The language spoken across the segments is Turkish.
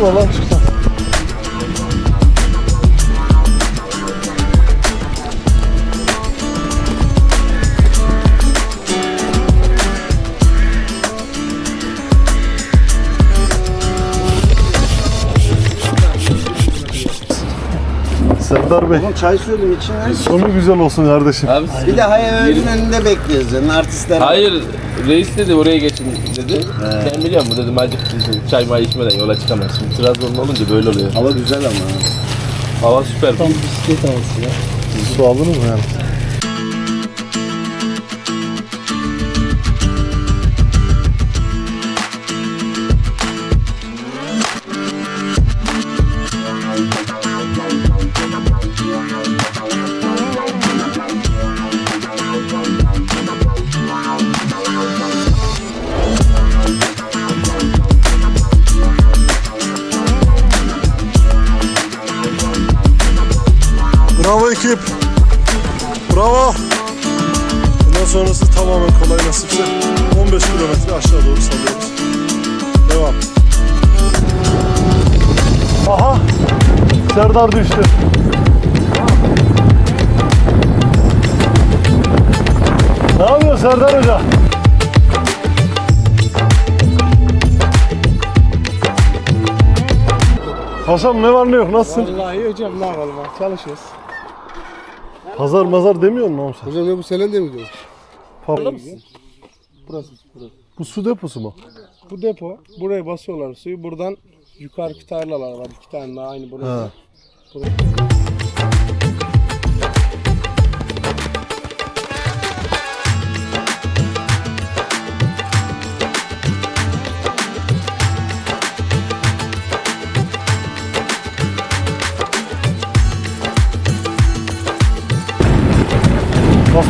mı lan çıkacağız. Serdar Bey, Çay söyleyeyim içine. sonu güzel olsun kardeşim. Abi Bir de hayallerin önünde bekliyoruz yani artistler. hayır reis dedi oraya geçin dedi. Ben biliyorum bu dedim acık dedim, çay may içmeden yola çıkamazsın. Trabzonlu olunca böyle oluyor. Hava güzel ama. Hava süper. Su aldınız mı yani? Serdar düştü. Ne yapıyor Serdar Hoca? Paşam ne var ne yok nasılsın? Vallahi hocam ne yapalım abi çalışıyoruz. Pazar mazar demiyor musun sen? Hocam ne bu selen de mi diyor? Pardon. Burası, burası. Bu su deposu mu? Bu depo. Buraya basıyorlar suyu. Buradan yukarıki tarlalar var. iki tane daha aynı burası. Ha. Bas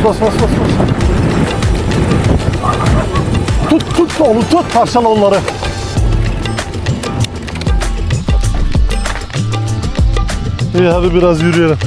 bas bas bas bas. Tut tut onu tut parçala onları. İyi hadi biraz yürüyelim.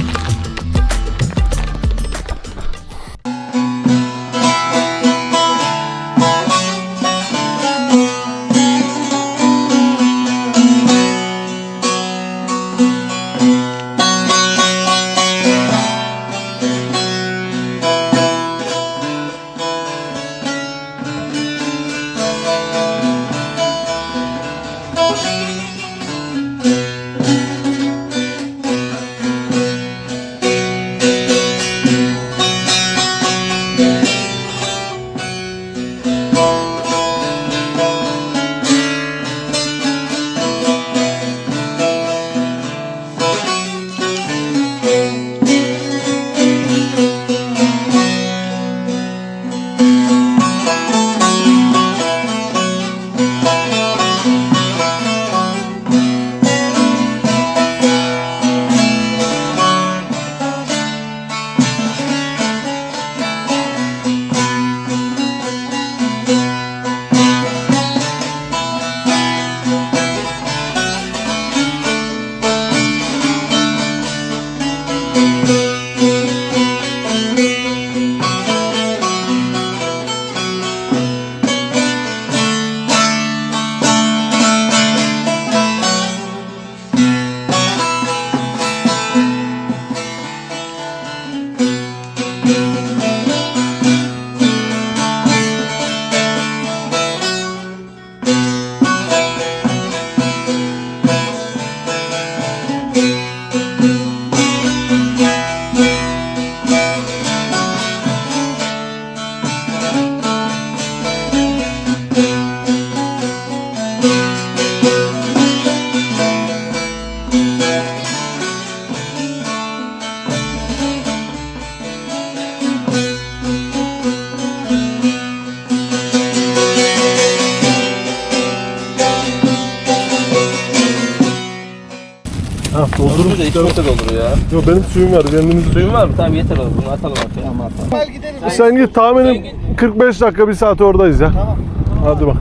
Yok benim suyum var kendimiz Suyun var mı? Tamam yeter oğlum. Bunu atalım arkaya. Ama atalım. Sen git tahminim 45 dakika bir saat oradayız ya. Tamam. Hadi bak.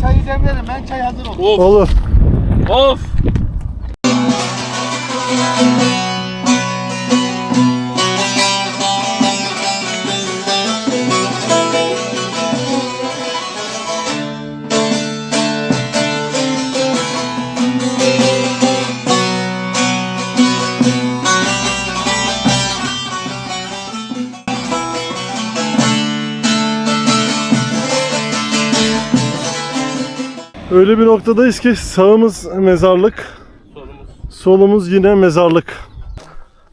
Çay yiyeceğim dedim. Ben çay hazır ol. Of Olur. of. Öyle bir noktadayız ki sağımız mezarlık, Sorumuz. solumuz yine mezarlık.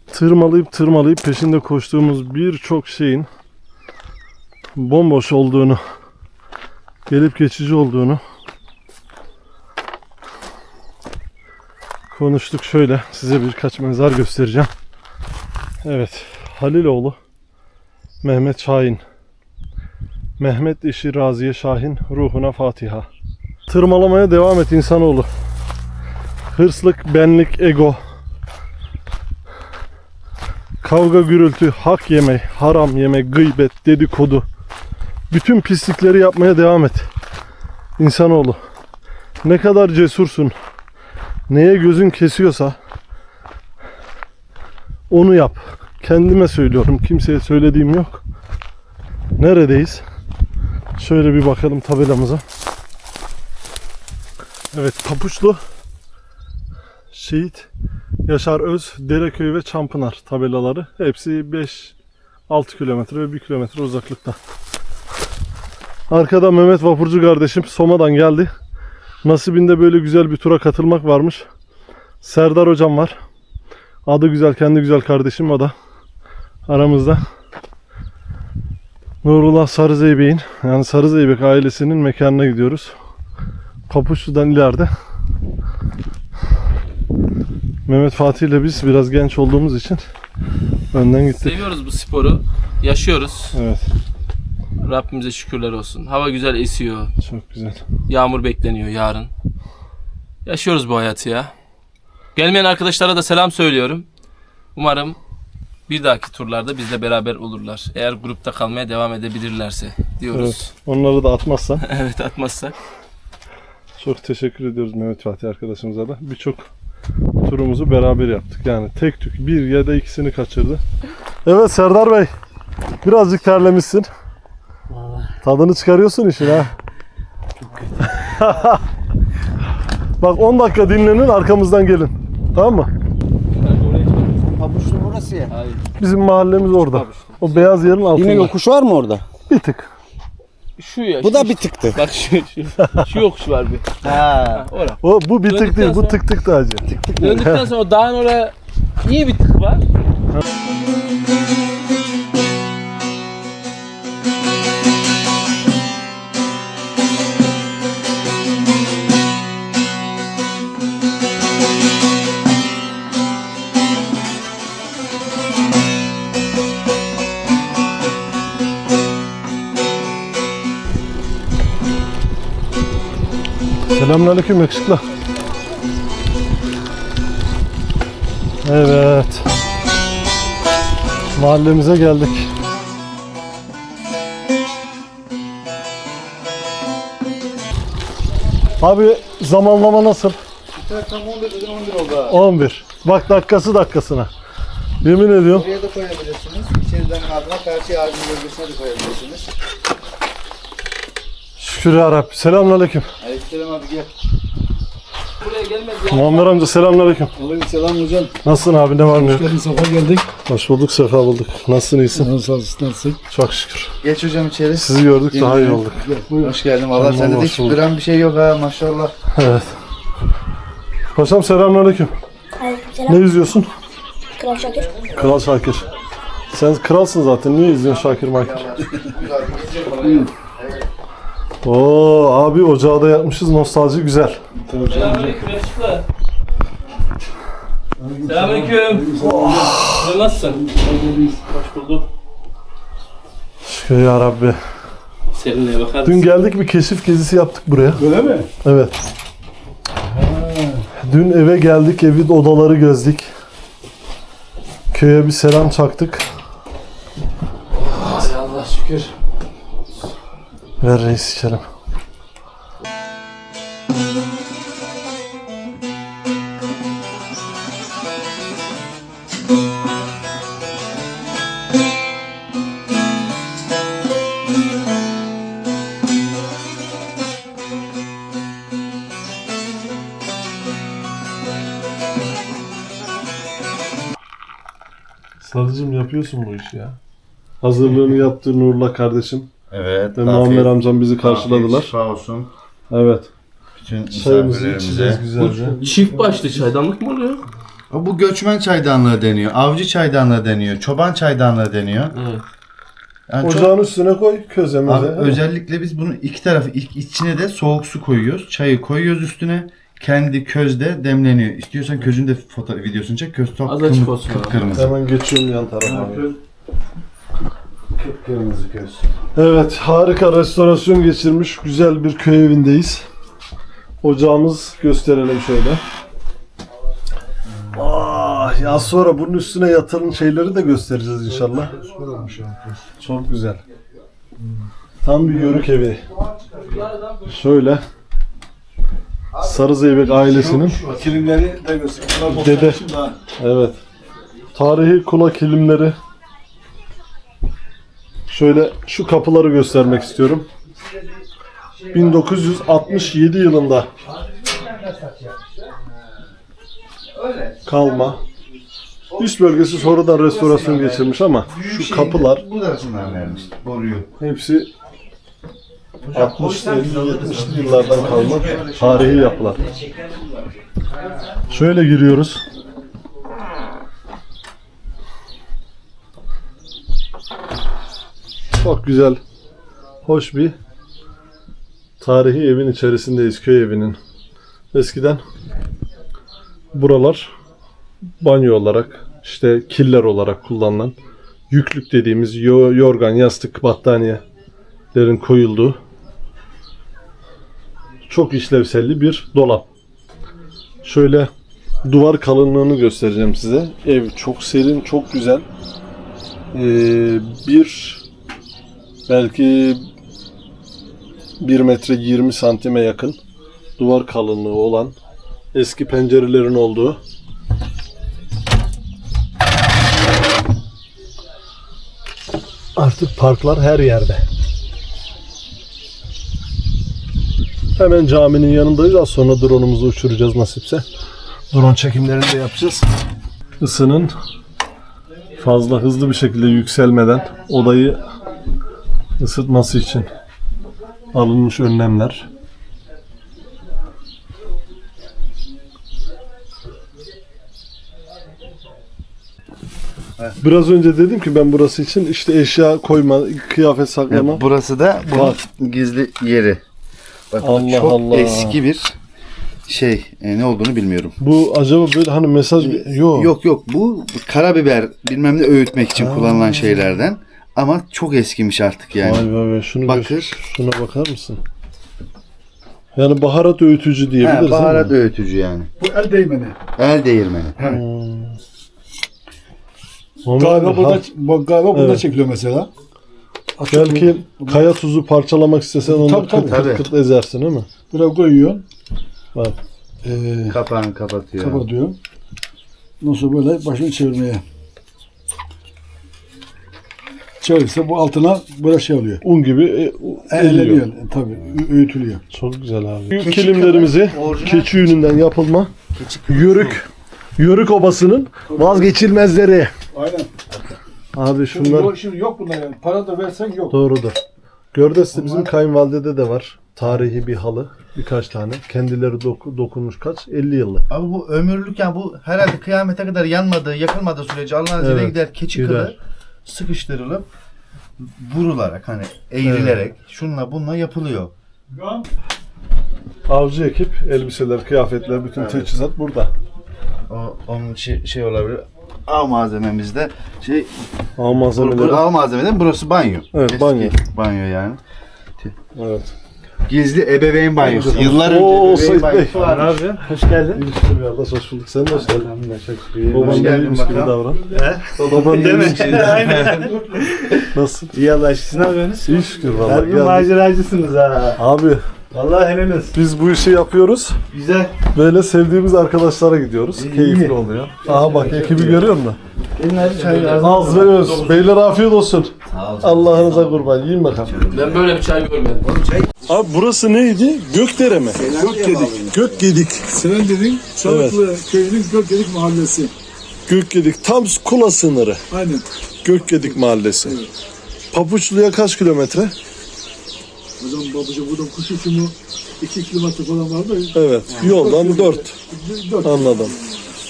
Tırmalayıp tırmalayıp peşinde koştuğumuz birçok şeyin bomboş olduğunu, gelip geçici olduğunu konuştuk. Şöyle size birkaç mezar göstereceğim. Evet, Haliloğlu Mehmet Şahin. Mehmet işi Raziye Şahin ruhuna Fatiha. Tırmalamaya devam et insanoğlu. Hırslık, benlik, ego. Kavga, gürültü, hak yeme, haram yeme, gıybet, dedikodu. Bütün pislikleri yapmaya devam et. İnsanoğlu. Ne kadar cesursun. Neye gözün kesiyorsa onu yap. Kendime söylüyorum. Kimseye söylediğim yok. Neredeyiz? Şöyle bir bakalım tabelamıza. Evet Papuçlu Şehit Yaşar Öz, Dereköy ve Çampınar tabelaları. Hepsi 5-6 kilometre ve 1 kilometre uzaklıkta. Arkada Mehmet Vapurcu kardeşim Soma'dan geldi. Nasibinde böyle güzel bir tura katılmak varmış. Serdar hocam var. Adı güzel, kendi güzel kardeşim o da aramızda. Nurullah Sarızeybek'in yani Sarızeybek ailesinin mekanına gidiyoruz. Papuçlu'dan ileride. Mehmet Fatih ile biz biraz genç olduğumuz için önden gittik. Seviyoruz bu sporu. Yaşıyoruz. Evet, Rabbimize şükürler olsun. Hava güzel esiyor. çok güzel. Yağmur bekleniyor yarın. Yaşıyoruz bu hayatı ya. Gelmeyen arkadaşlara da selam söylüyorum. Umarım bir dahaki turlarda bizle beraber olurlar. Eğer grupta kalmaya devam edebilirlerse diyoruz. Evet, onları da atmazsa Evet, atmazsak. Çok teşekkür ediyoruz Mehmet Fatih arkadaşımıza da. Birçok turumuzu beraber yaptık. Yani tek tük bir ya da ikisini kaçırdı. Evet Serdar Bey, birazcık terlemişsin. Tadını çıkarıyorsun işin ha. Bak 10 dakika dinlenin arkamızdan gelin. Tamam mı? Pabuçlu burası ya. Hayır. Bizim mahallemiz orada. O beyaz yerin altında. Yine yokuş var mı orada? Bir tık. Şu ya. Bu şu- da bir tıktı. Bak şu şu. Şu yokuş var bir. Ha. Ora. O bu bir tık Döndükten değil, bu sonra- tık tık da acı. Döndükten sonra o dağın oraya iyi bir tık var. Selamünaleyküm yakışıklı. Evet. Mahallemize geldik. Abi zamanlama nasıl? Tam 11 dedim 11 oldu ha. 11. Bak dakikası dakikasına. Yemin ediyorum. Buraya da koyabilirsiniz. İçeriden ardına karşı ağacın bölgesine de koyabilirsiniz. Şükür ya Rabbi. Selamünaleyküm. Aleykümselam abi gel. Buraya gelmez ya. Muammer amca selamünaleyküm. Aleykümselam hocam. Nasılsın abi ne var ne yok? Geldin sefa geldik. Hoş bulduk sefa bulduk. Nasılsın iyisin? Nasıl nasılsın? Çok şükür. Geç hocam içeri. Sizi gördük daha iyi olduk. Gel buyur. Hoş geldin. Valla sende de hoş hiç gram bir şey yok ha maşallah. Evet. Paşam selamünaleyküm. Ne Aleykümselam. izliyorsun? Kral Şakir. Kral Şakir. Sen kralsın zaten. Niye izliyorsun Şakir Makir? Oo abi ocağı da yapmışız. Nostalji güzel. Selamünaleyküm yaşlılar. Selamünaleyküm. Sen nasılsın? Hoş bulduk. Şükür ya Rabbi. Serinliğe bakar Dün mısın? geldik bir keşif gezisi yaptık buraya. Öyle mi? Evet. Dün eve geldik. Evin odaları gezdik. Köye bir selam çaktık. Ay Allah şükür. Ver reis içelim. Sadıcım yapıyorsun bu işi ya. Hazırlığını yaptı Nurla kardeşim. Evet. Ve Muammer amcam bizi karşıladılar. Şifa olsun. Evet. bütün Çayımızı misafirlerimize. içeceğiz güzelce. Çift başlı çaydanlık mı oluyor? Bu göçmen çaydanlığı deniyor. Avcı çaydanlığı deniyor. Çoban çaydanlığı deniyor. Evet. Yani çok- Ocağın üstüne koy közemize. Abi özellikle biz bunu iki tarafı ilk içine de soğuk su koyuyoruz. Çayı koyuyoruz üstüne. Kendi közde demleniyor. İstiyorsan közün de foto videosunu çek. Köz çok Az açık kırmızı- olsun abi. kıpkırmızı. Hemen geçiyorum yan tarafa. Kıpkırmızı köz. Evet, harika restorasyon geçirmiş güzel bir köy evindeyiz. Ocağımız gösterelim şöyle. Ah, ya sonra bunun üstüne yatırın şeyleri de göstereceğiz inşallah. Çok güzel. Tam bir yörük evi. Şöyle. Sarı Zeybek ailesinin Kilimleri de göster. Dede. Evet. Tarihi kula kilimleri. Şöyle şu kapıları göstermek istiyorum. 1967 yılında kalma. Üst bölgesi sonradan restorasyon geçirmiş ama şu kapılar vermiş. Boruyu. hepsi 60'lı 50'li 70'li yıllardan kalma tarihi yapılar. Şöyle giriyoruz. Çok güzel, hoş bir tarihi evin içerisindeyiz, köy evinin. Eskiden buralar banyo olarak, işte killer olarak kullanılan yüklük dediğimiz yo- yorgan, yastık, battaniyelerin koyulduğu çok işlevselli bir dolap. Şöyle duvar kalınlığını göstereceğim size. Ev çok serin, çok güzel. Ee, bir belki 1 metre 20 santime yakın duvar kalınlığı olan eski pencerelerin olduğu artık parklar her yerde. Hemen caminin yanındayız. Az sonra drone'umuzu uçuracağız nasipse. Drone çekimlerini de yapacağız. Isının fazla hızlı bir şekilde yükselmeden odayı ısıtması için alınmış önlemler. Biraz önce dedim ki ben burası için işte eşya koyma, kıyafet saklama. Burası da bunun Bak. gizli yeri. Bak, Allah çok Allah. eski bir şey. E, ne olduğunu bilmiyorum. Bu acaba böyle hani mesaj yok. Yok yok bu karabiber bilmem ne öğütmek için kullanılan şeylerden. Ama çok eskimiş artık yani. Vay vay vay şunu Bakır. gör- şuna bakar mısın? Yani baharat öğütücü diyebiliriz baharat değil mi? öğütücü yani. Bu el değmeni. El değirmeni. Ama Galiba burada, bu- galiba bunda Evet. çekiliyor mesela. Açık belki kaya tuzu parçalamak istesen onu Tabii, tabii. kırt kırt ezersin değil mi? Buraya koyuyorsun. Bak. Ee, Kapağını kapatıyor. kapatıyor. Sonra böyle başını çevirmeye. Çevirirse bu altına böyle şey oluyor. Un gibi e, u- Eğleniyor. eriyor. Tabii ö- öğütülüyor. Çok güzel abi. Keçi Kilimlerimizi kadar orijinal- keçi yününden yapılma yörük Yörük obasının vazgeçilmezleri. Aynen. Abi Şimdi, şunlar yok, şimdi yok bunlar yani. Para da versen yok. doğrudur. Gördesi bizim kayınvalidede de var. Tarihi bir halı. Birkaç tane. Kendileri doku- dokunmuş kaç? 50 yıllık. Abi bu ömürlük yani bu herhalde kıyamete kadar yanmadığı, yakılmadığı sürece Allah'ın izniyle Evet, gider keçi gider. kılı sıkıştırılıp vurularak hani eğrilerek şunla bununla yapılıyor. Avcı ekip, elbiseler, kıyafetler, bütün teçhizat burada. O, onun şey, şey olabilir. Av malzememizde şey Av bu, malzemeleri. bu av malzemeden burası banyo. Evet, Eski banyo. Banyo yani. Evet. Gizli ebeveyn banyosu. Yıllar Oo, önce Sait ebeveyn Bey. banyosu varmış. abi. Hoş geldin. İlişki bir arkadaş hoş bulduk. Sen de hoş geldin. Baban Hoş da geldin iyiymiş gibi bakalım. davran. Baban da iyiymiş gibi davran. Nasıl? İyi Allah siz ne yapıyorsunuz? İyi şükür valla. Harbi geldik. maceracısınız ha. Abi Vallahi olsun. biz bu işi yapıyoruz. Güzel. Böyle sevdiğimiz arkadaşlara gidiyoruz. Keyifli oluyor. Aha bak ekibi görüyor musun? Hadi çay Az ve öz. Beyler afiyet olsun. Allah'ınıza kurban. Yiyin bakalım. Ben böyle bir çay görmedim. Abi burası neydi? Gökdere mi? Gökgedik. Gökgedik. Sevender'in Çalıklı köyünün Gökgedik mahallesi. Gökgedik. Tam Kula sınırı. Aynen. Gökgedik mahallesi. Papuçlu'ya kaç kilometre? Hocam babacığım buradan kuş uçumu 2 kilometre falan var da Evet. Yoldan 4. 4 Anladım.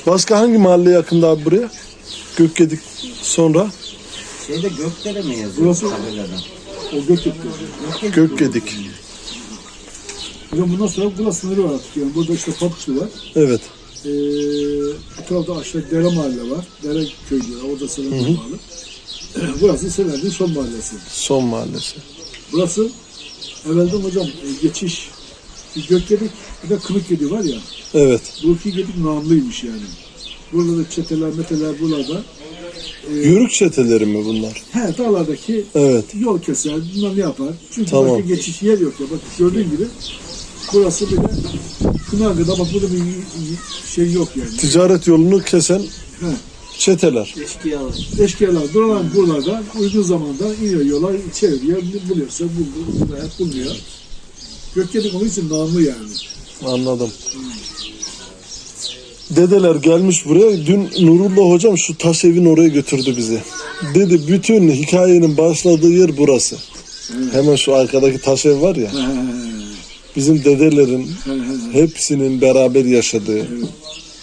Başka hangi mahalle yakında abi buraya? Gökgedik sonra Şeyde Gökdere mi yazıyor Burası- tabeladan? o Göktürk. Gökgedik. Hocam bundan sonra burası sınırı var artık yani. Burada işte Papuçlu var. Evet. Ee, bu tarafta aşağı Dere Mahalle var. Dere köyü var. Orada Selahattin Mahalle. Burası Selahattin son mahallesi. Son mahallesi. Burası evvelden hocam e, geçiş bir Gökgedik bir de Kınık Gedi var ya. Evet. Bu iki gedik namlıymış yani. Burada da çeteler meteler buralarda. Yörük çeteleri mi bunlar? He dağlardaki Evet. yol keser, bilmem ne yapar. Çünkü Tamam. başka geçiş yer yok ya. Bak gördüğün gibi burası bir de Kınargı'da bak burada bir şey yok yani. Ticaret yolunu kesen He. Çeteler. Eşkıyalar duran buralarda uygun zamanda iniyor yola çeviriyor. Buluyorsa buldu. Hep bulmuyor. Gökgedik onun için namlı yani. Anladım. Dedeler gelmiş buraya. Dün Nurullah hocam şu taş evin oraya götürdü bizi. Dedi bütün hikayenin başladığı yer burası. Hemen şu arkadaki taş ev var ya. Bizim dedelerin hepsinin beraber yaşadığı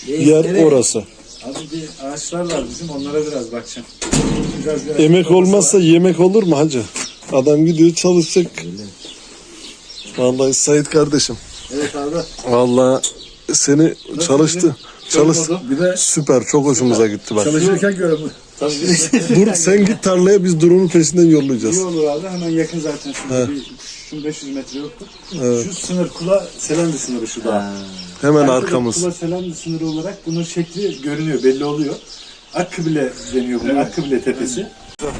yer orası. Abi bir ağaçlar var bizim onlara biraz bakacağım. Biraz biraz. Emek olmazsa yemek olur mu hacı? Adam gidiyor çalışacak. Vallahi Sait kardeşim. Evet abi. Vallahi seni çalıştı. Çalış. Bir de Süper çok hoşumuza gitti bak. çalışırken biz Dur sen git tarlaya biz drone'un peşinden yollayacağız. İyi olur abi hemen yakın zaten şurada bir şu 500 metre yoktu. Evet. Şu sınır Kula Selendi sınırı şu da. Hemen de arkamız. Kula Selendi sınırı olarak bunun şekli görünüyor belli oluyor. Akkıbile deniyor buna. Akkıbile tepesi. Uzanıp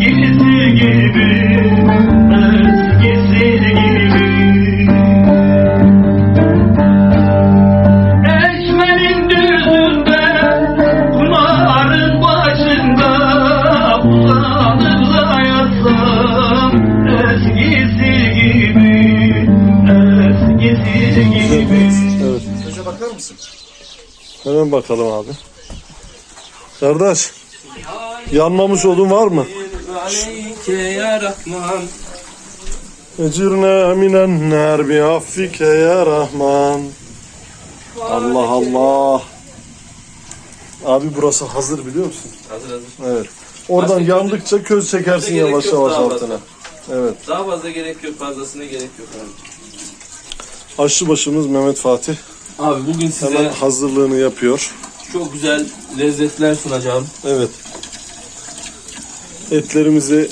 eskisi gibi Eskisi gibi Eşmenin düzünde Pınarın başında Uzanıp yatsam Eskisi gibi Eskisi gibi Evet. Hemen bakalım abi. Kardeş. Yanmamış odun var mı? Aleyke ya Rahman. Ecirne minen ner bi affike ya Rahman. Allah Allah. Abi burası hazır biliyor musun? Hazır hazır. Evet. Oradan Başka yandıkça köz çekersin gerek yavaş yok yavaş daha altına. Evet. Daha fazla gerek yok, fazlasına gerek yok abi. Aşçı başımız Mehmet Fatih Abi bugün size hemen hazırlığını yapıyor. çok güzel lezzetler sunacağım. Evet. Etlerimizi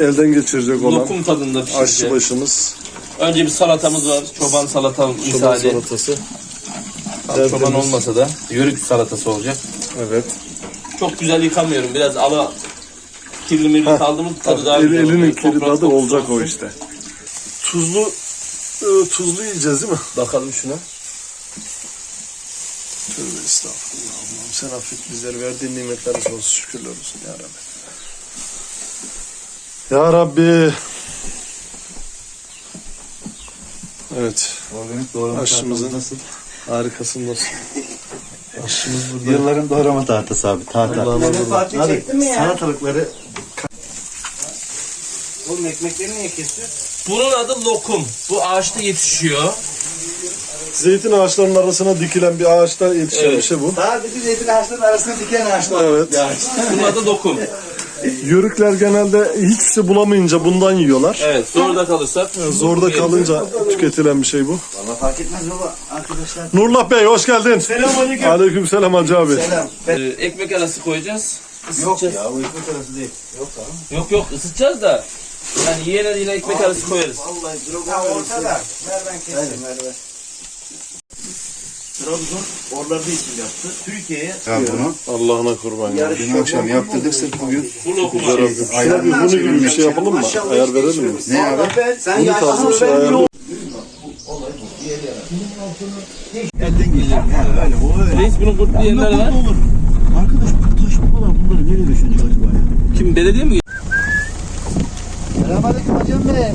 elden geçirecek olan Lokum tadında aşçı başımız. Önce bir salatamız var. Çoban salatam Çoban misali. salatası. Tam çoban olmasa da yörük salatası olacak. Evet. Çok güzel yıkamıyorum. Biraz ala kirli mirli kaldı mı tadı daha güzel oluyor. elinin kiri Toprak tadı kokusu olacak o olsun. işte. Tuzlu e, tuzlu yiyeceğiz değil mi? Bakalım şuna. Tövbe estağfurullah Allah'ım sen affet bizleri verdiğin nimetlere sonsuz şükürler olsun ya Rabbi. Ya Rabbi. Evet. Organik doğrama tahtamız nasıl? Harikasın nasıl? Aşçımız burada. Yılların doğrama tahtası abi. Tahta. Allah'ım Fatih Abi çektin mi ya? salatalıkları Oğlum ekmekleri niye kesiyor? Bunun adı lokum. Bu ağaçta yetişiyor. Zeytin ağaçlarının arasına dikilen bir ağaçta yetişen Evet. bir şey bu. Sadece zeytin ağaçlarının arasına diken ağaçlar. Evet. Bunun adı lokum. Yörükler genelde hiçbir şey bulamayınca bundan yiyorlar. Evet. Zorda kalırsak. Zorda kalınca tüketilen bir şey bu. Valla fark etmez baba arkadaşlar. Nurullah Bey hoş geldin. Selamünaleyküm. Aleyküm selam Hacı abi. Selam. Ee, ekmek arası koyacağız. Yok ya bu ekmek arası değil. Yok abi. Yok yok ısıtacağız da. Yani yiyene yine ekmek arası koyarız. Vallahi ya ortada. Ver ben keseyim ver ver. Trabzon oralarda için yaptı. Türkiye'ye Ya bunu Allah'ına kurban ya. dün akşam yaptırdık sırf bugün. Bu Şöyle bir, şöyle bir bunu gibi bir şey yapalım mı? Ayar verelim mi? Ne abi? sen Bunu tarzı bir şey ayarlayalım. Reis bunun kurtlu yerleri var. Arkadaş bu taş babalar bunları nereye düşünecek acaba ya? Kim belediye mi? Selamünaleyküm hocam bey.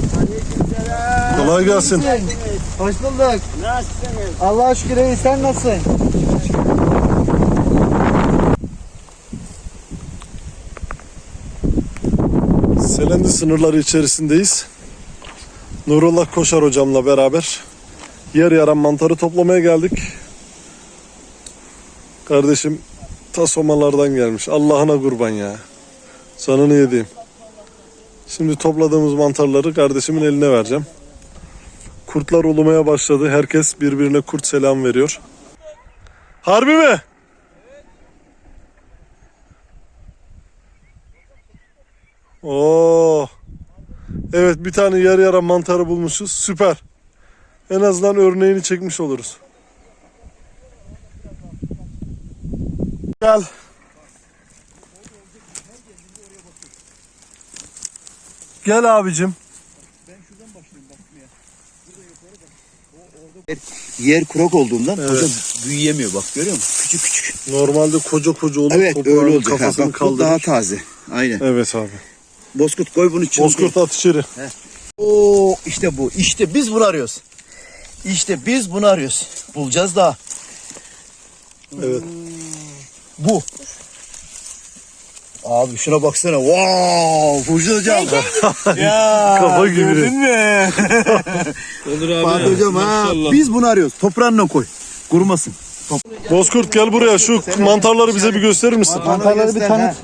Kolay gelsin. Hoş bulduk. Nasılsınız? Allah'a şükür iyi sen nasılsın? Selendi sınırları içerisindeyiz. Nurullah Koşar hocamla beraber yer yaran mantarı toplamaya geldik. Kardeşim tasomalardan gelmiş. Allah'ına kurban ya. Canını yediğim. Şimdi topladığımız mantarları kardeşimin eline vereceğim. Kurtlar ulumaya başladı. Herkes birbirine kurt selam veriyor. Harbi mi? Oo. Evet bir tane yarı yara mantarı bulmuşuz. Süper. En azından örneğini çekmiş oluruz. Gel. Gel abicim. Yer kurak olduğundan Evet. hocam büyüyemiyor bak görüyor musun? Küçük küçük. Normalde koca koca olur. Evet öyle olacak. Ha, Kafasını bak bu kaldırır. daha taze. Aynen. Evet abi. Bozkurt koy bunu içine. Bozkurt at içeri. Oo işte bu. İşte biz bunu arıyoruz. İşte biz bunu arıyoruz. Bulacağız daha. Evet. Bu. Abi şuna baksana. Wow! Furcu hocam. ya, Kafa gibi. Gördün mü? Olur abi. Fatih hocam ha. Biz bunu arıyoruz. Toprağına koy. Kurumasın. Bozkurt gel buraya. Şu mantarları bize bir gösterir misin? Mantarları bir tanıt.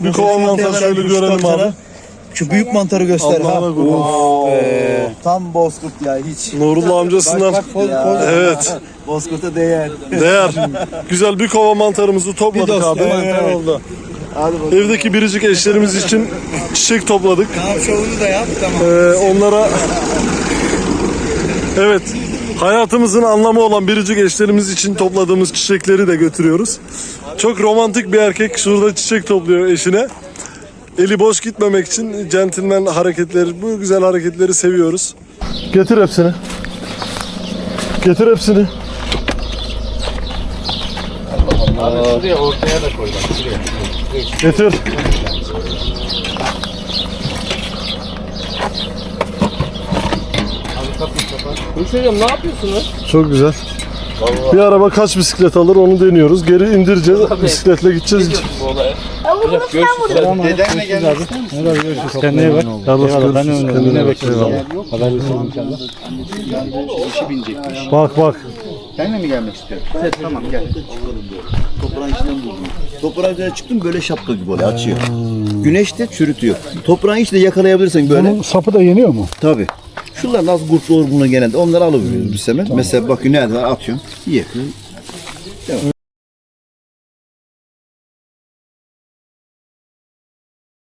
Bir kova mantar şöyle görelim abi. Şu büyük mantarı göster ha. Ee, tam bozkurt ya hiç. Nurullah amcasından. Evet. Bozkurt'a değer. Değer. Güzel bir kova mantarımızı topladık abi. oldu. Hadi bakalım. Evdeki biricik eşlerimiz için çiçek topladık. Tamam şovunu da yap tamam. Ee, onlara Evet. Hayatımızın anlamı olan biricik eşlerimiz için topladığımız çiçekleri de götürüyoruz. Çok romantik bir erkek şurada çiçek topluyor eşine. Eli boş gitmemek için centilmen hareketleri, bu güzel hareketleri seviyoruz. Getir hepsini. Getir hepsini. Şuraya ortaya da koy bak. Şuraya. Getir. Hüseyin ne yapıyorsunuz? Çok güzel. Bir araba kaç bisiklet alır onu deniyoruz. Geri indireceğiz. Bisikletle gideceğiz. Bu olaya. Hocam görüşürüz. Dedenle gelmek ister misin? Kendine iyi bak. Carlos görüşürüz. Kendine bak. İşi binecekmiş. Bak bak. Benimle mi gelmek istiyorsun? Tamam gel. Toprağın içinden buldum. Toprağın üzerine çıktım böyle şapka gibi oluyor açıyor. Güneş de çürütüyor. Toprağın içinde yakalayabilirsen böyle. Bunun sapı da yeniyor mu? Tabi. Şunlar nasıl kurtlu olur buna genelde. Onları alıveriyoruz bir sefer. Mesela bakın nerede var atıyorum. Yakıyor.